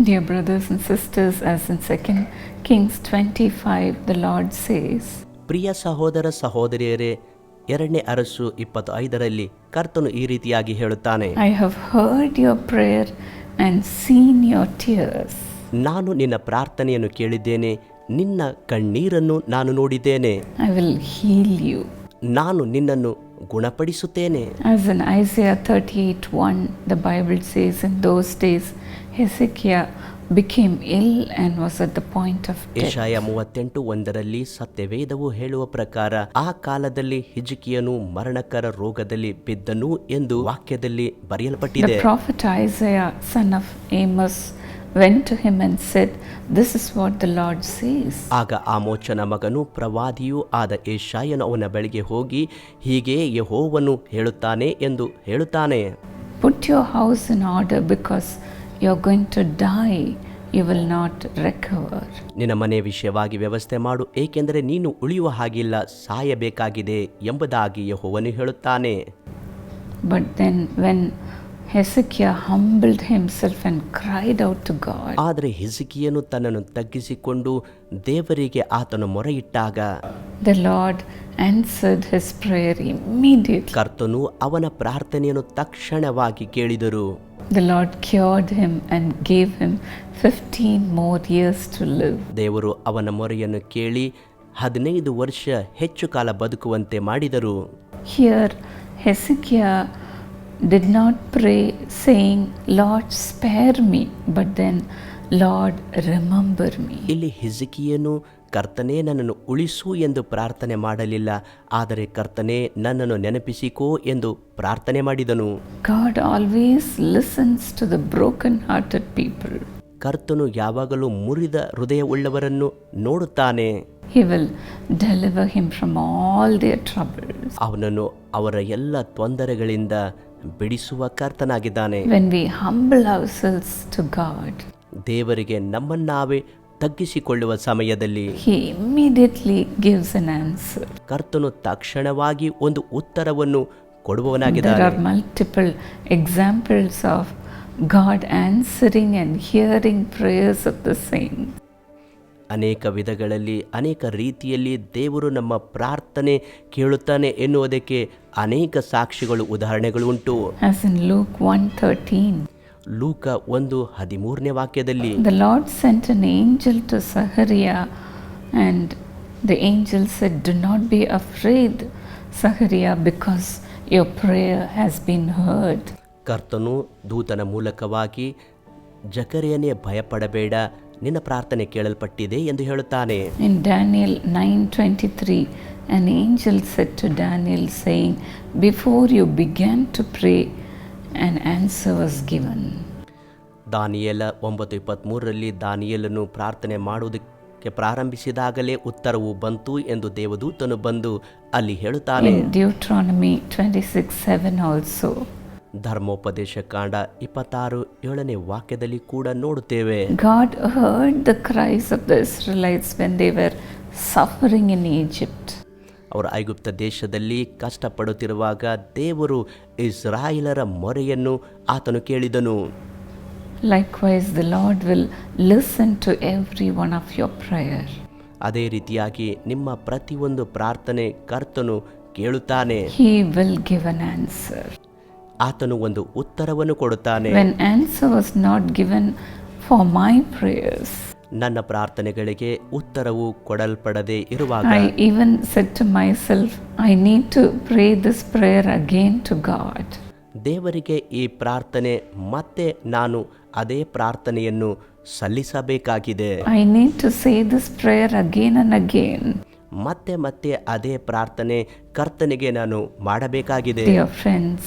Dear brothers and sisters, as in 2 Kings 25, the Lord says, ಪ್ರಿಯ ಸಹೋದರ ಸಹೋದರಿಯರೇ ಎರಡನೇ ಅರಸು ಇಪ್ಪತ್ತು ಐದರಲ್ಲಿ ಕರ್ತನು ಈ ರೀತಿಯಾಗಿ ಹೇಳುತ್ತಾನೆ I have heard your prayer and seen your tears. ನಾನು ನಿನ್ನ ಪ್ರಾರ್ಥನೆಯನ್ನು ಕೇಳಿದ್ದೇನೆ ನಿನ್ನ ಕಣ್ಣೀರನ್ನು ನಾನು ನೋಡಿದ್ದೇನೆ I will heal you. ನಾನು ನಿನ್ನನ್ನು ಗುಣಪಡಿಸುತ್ತೇನೆ As in Isaiah 38 1, the Bible says, In those days Hezekiah became ill and was at the point of death. Yeshaya ಮೂವತ್ತೆಂಟು ಒಂದರಲ್ಲಿ ಸತ್ಯವೇದವು ಹೇಳುವ ಪ್ರಕಾರ ಆ ಕಾಲದಲ್ಲಿ ಹಿಜಕಿಯನು ಮರಣಕರ ರೋಗದಲ್ಲಿ ಬಿದ್ದನು ಎಂದು ವಾಕ್ಯದಲ್ಲಿ ಬರೆಯಲ್ಪಟ್ಟಿದೆ The prophet Isaiah, son of Amos, went to him and said, This is what the Lord says. ಆಗ ಆಮೋಚನ ಮಗನು ಪ್ರವಾದಿಯೂ ಆದ ಏಷಾಯನು ಅವನ ಬಳಿಗೆ ಹೋಗಿ ಹೀಗೆ ಯಹೋವನು ಹೇಳುತ್ತಾನೆ ಎಂದು ಹೇಳುತ್ತಾನೆ Put your house in order because you're going to die. You will not recover. ನಿನ್ನ ಮನೆ ವಿಷಯವಾಗಿ ವ್ಯವಸ್ಥೆ ಮಾಡು ಏಕೆಂದರೆ ನೀನು ಉಳಿಯುವ ಹಾಗಿಲ್ಲ ಸಾಯಬೇಕಾಗಿದೆ ಎಂಬುದಾಗಿ ಯಹೋವನು ಹೇಳುತ್ತಾನೆ But then, when ಆದರೆ ಹೆಸಕಿಯನು ತನ್ನನ್ನು ತಗ್ಗಿಸಿಕೊಂಡು ದೇವರಿಗೆ ಆತನ ಮೊರೆ ಇಟ್ಟಾಗ the Lord answered his prayer immediate ಕರ್ತನು ಅವನ ಪ್ರಾರ್ಥನೆಯನ್ನು ತಕ್ಷಣವಾಗಿ ಕೇಳಿದರು. The Lord cured him and gave him 15 more years to live ದೇವರು ಅವನ ಮೊರೆಯನ್ನು ಕೇಳಿ 15 ವರ್ಷ ಹೆಚ್ಚು ಕಾಲ ಬದುಕುವಂತೆ ಮಾಡಿದರು. Here Hezekiah did not pray saying, Lord, spare me, but then, Lord, remember me. ಇಲ್ಲಿ ಹಿಜಿಕಿಯನು ಕರ್ತನೇ ನನ್ನನ್ನು ಉಳಿಸು ಎಂದು ಪ್ರಾರ್ಥನೆ ಮಾಡಲಿಲ್ಲ ಆದರೆ ಕರ್ತನೇ ನನ್ನನ್ನು ನೆನಪಿಸಿಕೋ ಎಂದು ಪ್ರಾರ್ಥನೆ ಮಾಡಿದನು God always listens to the broken-hearted people. ಕರ್ತನು ಯಾವಾಗಲೂ ಮುರಿದ ಹೃದಯವುಳ್ಳವರನ್ನು ನೋಡುತ್ತಾನೆ He will deliver him from all their troubles. ಅವನನ್ನು ಅವರ ಎಲ್ಲ ತೊಂದರೆಗಳಿಂದ ಬಿಡಿಸುವ ಕರ್ತನಾಗಿದ್ದಾನೆ When we humble ourselves to God, ದೇವರಿಗೆ ನಮ್ಮನ್ನಾವೇ ತಗ್ಗಿಸಿಕೊಳ್ಳುವ ಸಮಯದಲ್ಲಿ He immediately gives an answer. ಕರ್ತನು ತಕ್ಷಣವಾಗಿ ಒಂದು ಉತ್ತರವನ್ನು There ಕೊಡುವವನಾಗಿದ್ದಾನೆ are multiple examples of God answering and hearing prayers of the saints. ಅನೇಕ ವಿಧಗಳಲ್ಲಿ ಅನೇಕ ರೀತಿಯಲ್ಲಿ ದೇವರು ನಮ್ಮ ಪ್ರಾರ್ಥನೆ ಕೇಳುತ್ತಾನೆ ಎನ್ನುವುದಕ್ಕೆ ಅನೇಕ ಸಾಕ್ಷಿಗಳು ಉದಾಹರಣೆಗಳು ಉಂಟು As in Luke 1:13, ಲೂಕ ಒಂದು ಹದಿಮೂರನೇ ವಾಕ್ಯದಲ್ಲಿ the Lord sent an angel to Zachariah, and the angel said, "Do not be afraid, Zachariah, because your prayer has been heard." ಕರ್ತನು ದೂತನ ಮೂಲಕವಾಗಿ ಜಕರೆಯನೇ ಭಯಪಡಬೇಡ ನಿನ್ನ ಪ್ರಾರ್ಥನೆ ಕೇಳಲ್ಪಟ್ಟಿದೆ ಎಂದು ಹೇಳುತ್ತಾನೆ. In Daniel 9:23, an angel said to Daniel, saying, Before you began to pray, an answer was given Daniel ಒಂಬತ್ತು ಇಪ್ಪತ್ತ್ಮೂರರಲ್ಲಿ ದಾನಿಯಲನ್ನು ಪ್ರಾರ್ಥನೆ ಮಾಡುವುದಕ್ಕೆ ಪ್ರಾರಂಭಿಸಿದಾಗಲೇ ಉತ್ತರವು ಬಂತು ಎಂದು ದೇವದೂತನು ಬಂದು ಅಲ್ಲಿ ಹೇಳುತ್ತಾನೆ. ಡ್ಯೂಟ್ರಾನಮಿ ಟ್ವೆಂಟಿ ಸಿಕ್ಸ್ 26:7 also, ಧರ್ಮೋಪದೇಶ ಕಾಂಡ ಇಪ್ಪತ್ತಾರು ಏಳನೇ ವಾಕ್ಯದಲ್ಲಿ ಕೂಡ ನೋಡುತ್ತೇವೆ. God heard the cries of the Israelites when they were suffering in Egypt ಅವರ ಐಗುಪ್ತ ದೇಶದಲ್ಲಿ ಕಷ್ಟಪಡುತ್ತಿರುವಾಗ ದೇವರು ಇಸ್ರಾಯಿಲರ ಮೊರೆಯನ್ನು ಆತನು ಕೇಳಿದನು. Likewise, the Lord will listen to every one of your prayer ಅದೇ ರೀತಿಯಾಗಿ ನಿಮ್ಮ ಪ್ರತಿಯೊಂದು ಪ್ರಾರ್ಥನೆ ಕರ್ತನು ಕೇಳುತ್ತಾನೆ. He will give an answer. ಆತನು ಒಂದು ಉತ್ತರವನ್ನು ಕೊಡುತ್ತಾನೆ When answer was not given for my prayers, ನನ್ನ ಪ್ರಾರ್ಥನೆಗಳಿಗೆ ಉತ್ತರವು ಕೊಡಲ್ಪಡದೆ ಇರುವಾಗ even even said to myself, I need to pray this prayer again to God. ದೇವರಿಗೆ ಈ ಪ್ರಾರ್ಥನೆ ಮತ್ತೆ ನಾನು ಅದೇ ಪ್ರಾರ್ಥನೆಯನ್ನು ಸಲ್ಲಿಸಬೇಕಾಗಿದೆ I need to say this prayer again and again. ಮತ್ತೆ ಮತ್ತೆ ಅದೇ ಪ್ರಾರ್ಥನೆ ಕರ್ತನಿಗೆ ನಾನು ಮಾಡಬೇಕಾಗಿದೆ Dear friends,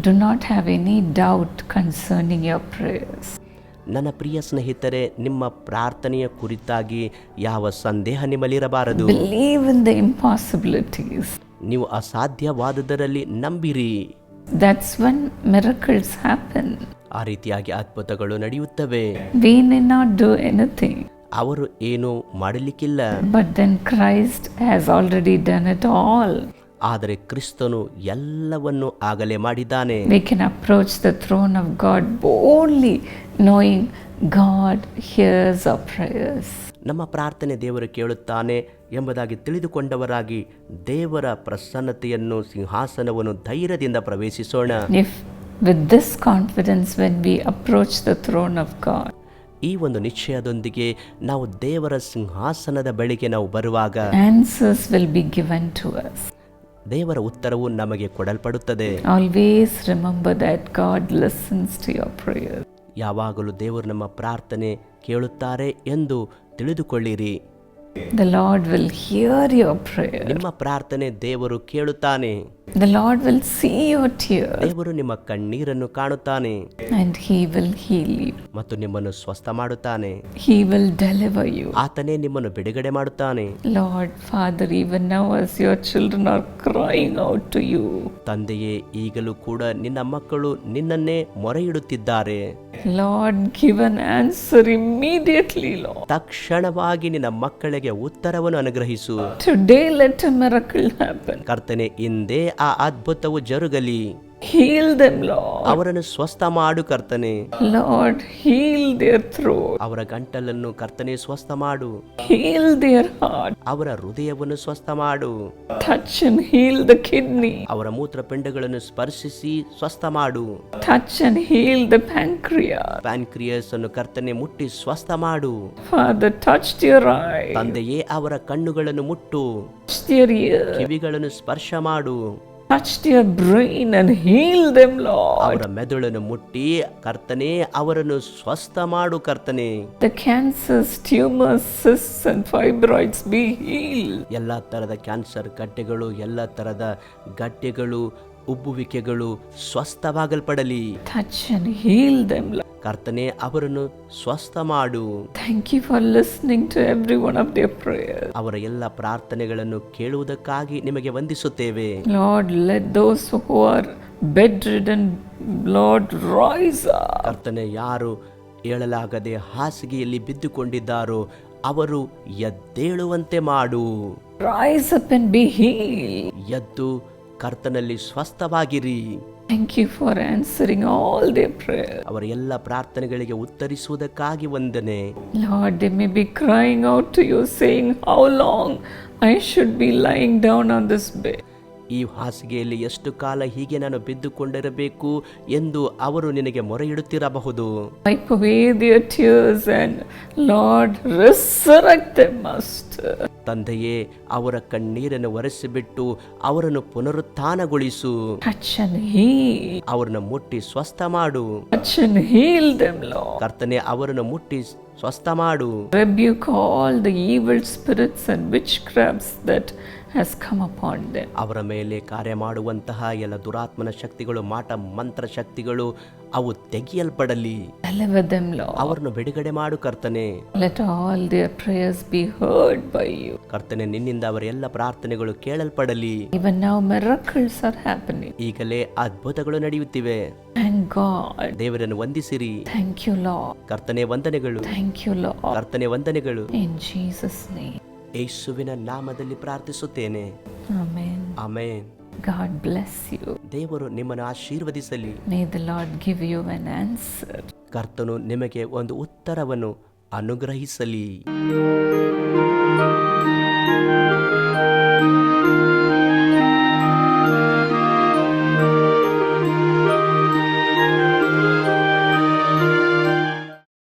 do not have any doubt concerning your prayers ನನ್ನ ಪ್ರಿಯ ಸ್ನೇಹಿತರೆ ನಿಮ್ಮ ಪ್ರಾರ್ಥನೆಯ ಕುರಿತಾಗಿ ಯಾವ ಸಂದೇಹ ನಿಮ್ಮಲ್ಲಿರಬಾರದು? ಬಿಲೀವ್ ದ ಇಂಪಾಸಿಬಿಲಿಟೀಸ್ ನೀವು ಅಸಾಧ್ಯವಾದದರಲ್ಲಿ ನಂಬಿರಿ. ದಟ್ಸ್ ವನ್ ಮಿರಕಲ್ಸ್ ಹ್ಯಾಪನ್ ಆ ರೀತಿಯಾಗಿ ಅದ್ಭುತಗಳು ನಡೆಯುತ್ತವೆ. We may not do anything ಅವರು ಏನು ಮಾಡಲಿಕ್ಕಿಲ್ಲ. But then Christ has already done it all ಆದರೆ ಕ್ರಿಸ್ತನು ಎಲ್ಲವನ್ನು ಆಗಲೇ ಮಾಡಿದ್ದಾನೆ. We approach the throne of God only knowing God hears our prayers ನಮ್ಮ ಪ್ರಾರ್ಥನೆ ದೇವರು ಕೇಳುತ್ತಾನೆ ಎಂಬುದಾಗಿ ತಿಳಿದುಕೊಂಡವರಾಗಿ ದೇವರ ಪ್ರಸನ್ನತೆಯನ್ನು ಸಿಂಹಾಸನವನ್ನು ಧೈರ್ಯದಿಂದ ಪ್ರವೇಶಿಸೋಣ. If with this confidence when we approach the throne of God ಈ ಒಂದು ನಿಶ್ಚಯದೊಂದಿಗೆ ನಾವು ದೇವರ ಸಿಂಹಾಸನದ ಬಳಿಗೆ ನಾವು ಬರುವಾಗ answers will be given to us ದೇವರ ಉತ್ತರವು ನಮಗೆ ಕೊಡಲ್ಪಡುತ್ತದೆ Always remember that God listens to your prayers. ಯಾವಾಗಲೂ ದೇವರು ನಮ್ಮ ಪ್ರಾರ್ಥನೆ ಕೇಳುತ್ತಾರೆ ಎಂದು ತಿಳಿದುಕೊಳ್ಳಿರಿ The Lord will hear your prayer. ನಿಮ್ಮ ಪ್ರಾರ್ಥನೆ ದೇವರು ಕೇಳುತ್ತಾನೆ The Lord will see your tears ದೇವರು ನಿಮ್ಮ ಕಣ್ಣೀರನ್ನು ಕಾಣುತ್ತಾನೆ and He will heal you. ಮತ್ತು ನಿಮ್ಮನ್ನು ಸ್ವಸ್ಥ ಮಾಡುತ್ತಾನೆ He will deliver you. ಆತನೇ ನಿಮ್ಮನ್ನು ಬಿಡುಗಡೆ ಮಾಡುತ್ತಾನೆ Lord, Father, even now as your children are crying out to you, ತಂದೆಯೇ ಈಗಲೂ ಕೂಡ ನಿನ್ನ ಮಕ್ಕಳು ನಿನ್ನನ್ನೇ ಮೊರೆಯಿಡುತ್ತಿದ್ದಾರೆ Lord, given answer immediately, Lord. ತಕ್ಷಣವಾಗಿ ನಿನ್ನ ಮಕ್ಕಳಿಗೆ ಉತ್ತರವನ್ನು ಅನುಗ್ರಹಿಸು today let a miracle happen. ಕರ್ತನೆ ಇಂದೇ ಆ ಅದ್ಭುತವು ಜರುಗಲಿ ಹೀಲ್ ದೆಮ್ ಲಾರ್ಡ್ ಅವರನ್ನು ಸ್ವಸ್ಥ ಮಾಡು ಕರ್ತನೆ. ಲಾರ್ಡ್ ಹೀಲ್ ದೇರ್ ಥ್ರೋ ಅವರ ಗಂಟಲನ್ನು ಕರ್ತನೆ ಸ್ವಸ್ಥ ಮಾಡು. ಹೀಲ್ ದೇರ್ ಹಾರ್ಟ್ ಅವರ ಹೃದಯವನ್ನು ಸ್ವಸ್ಥ ಮಾಡು. Touch and heal the kidney ಅವರ ಮೂತ್ರಪಿಂಡಗಳನ್ನು ಸ್ಪರ್ಶಿಸಿ ಸ್ವಸ್ಥ ಮಾಡು. Touch and heal the pancreas pancreas ಅನ್ನು ಕರ್ತನೆ ಮುಟ್ಟಿ ಸ್ವಸ್ಥ ಮಾಡು. ಫಾದರ್ ಟಚ್ ತಂದೆಯೇ ಅವರ ಕಣ್ಣುಗಳನ್ನು ಮುಟ್ಟು. ಕಿವಿಗಳನ್ನು ಸ್ಪರ್ಶ ಮಾಡು. Touch your brain and heal them ಅವರ ಮೆದುಳನ್ನು ಮುಟ್ಟಿ ಕರ್ತನೆ ಅವರನ್ನು ಸ್ವಸ್ಥ ಮಾಡು ಕರ್ತನೆ. The cancer tumours and fibroids be heal ಎಲ್ಲ ತರದ ಕ್ಯಾನ್ಸರ್ ಗಡ್ಡೆಗಳು ಎಲ್ಲ ತರದ ಗಡ್ಡೆಗಳು ಉಬ್ಬುವಿಕೆಗಳು ಸ್ವಸ್ಥವಾಗಲ್ಪಡಲಿ. Touch and heal them Lord ಕರ್ತನೆ ಅವರನ್ನು ಸ್ವಸ್ಥ ಮಾಡು thank you for listening to every one of their prayer ಅವರ ಎಲ್ಲ ಪ್ರಾರ್ಥನೆಗಳನ್ನು ಕೇಳುವುದಕ್ಕಾಗಿ ನಿಮಗೆ ವಂದಿಸುತ್ತೇವೆ. Lord let those who are bedridden, Lord, rise up. ಕರ್ತನೆ ಯಾರು ಏಳಲಾಗದೆ ಹಾಸಿಗೆಯಲ್ಲಿ ಬಿದ್ದುಕೊಂಡಿದ್ದಾರೋ ಅವರು ಎದ್ದೇಳುವಂತೆ ಮಾಡು. Rise up and be heal ಎದ್ದು ಕರ್ತನಲ್ಲಿ ಸ್ವಸ್ಥವಾಗಿರಿ. Thank you for answering all their prayers. ಅವರ ಎಲ್ಲ ಪ್ರಾರ್ಥನೆಗಳಿಗೆ ಉತ್ತರಿಸುವುದಕ್ಕಾಗಿ ವಂದನೆ Lord, they may be crying out to you, saying, How long I should be lying down on this bed. ಈ ಹಾಸಿಗೆಯಲ್ಲಿ ಎಷ್ಟು ಕಾಲ ಹೀಗೆ ನಾನು ಬಿದ್ದುಕೊಂಡಿರಬೇಕು ಎಂದು ಅವರು ನಿನಗೆ ಮೊರೆ ಇಡುತ್ತಿರಬಹುದು ತಂದೆಯೇ ಅವರ ಕಣ್ಣೀರನ್ನು ಒರೆಸಿಬಿಟ್ಟು ಅವರನ್ನು ಪುನರುತ್ಥಾನಗೊಳಿಸು. ಅವರನ್ನು ಮುಟ್ಟಿ ಸ್ವಸ್ಥ ಮಾಡು. ಕರ್ತನೆ ಅವರನ್ನು ಮುಟ್ಟಿ ಸ್ವಸ್ಥ ಮಾಡು. Rebuke the evil spirits and witchcrafts that has come upon them. ಅವರ ಮೇಲೆ ಕಾರ್ಯ ಮಾಡುವಂತಹ ಎಲ್ಲ ದುರಾತ್ಮನ ಶಕ್ತಿಗಳು ಮಾಟ ಮಂತ್ರ ಶಕ್ತಿಗಳು ಅವು ತೆಗೆಯಲ್ಪಡಲಿ. ಅವರನ್ನು ಬಿಡುಗಡೆ ಮಾಡು ಕರ್ತನೆ. Let all their prayers be heard by you ಕರ್ತನೆ ನಿನ್ನಿಂದ ಅವರ ಎಲ್ಲ ಪ್ರಾರ್ಥನೆಗಳು ಕೇಳಲ್ಪಡಲಿ. Even now miracles are happening ಈಗಲೇ ಅದ್ಭುತಗಳು ನಡೆಯುತ್ತಿವೆ. ಥ್ಯಾಂಕ್ ಗಾಡ್ ದೇವರನ್ನು ವಂದಿಸಿರಿ. ಥ್ಯಾಂಕ್ ಯು ಲಾರ್ಡ್ ಕರ್ತನೆ ವಂದನೆಗಳು. ಥ್ಯಾಂಕ್ ಯು ಲಾರ್ಡ್ ಕರ್ತನೆ ವಂದನೆಗಳು. ಇನ್ ಜೀಸಸ್ ನೇಮ್ ಯೇಸುವಿನ ನಾಮದಲ್ಲಿ ಪ್ರಾರ್ಥಿಸುತ್ತೇನೆ. ಆಮೇನ್ God bless you. ದೇವರು ನಿಮ್ಮನ್ನು ಆಶೀರ್ವದಿಸಲಿ May the Lord give you an answer. ಕರ್ತನು ನಿಮಗೆ ಒಂದು ಉತ್ತರವನ್ನು ಅನುಗ್ರಹಿಸಲಿ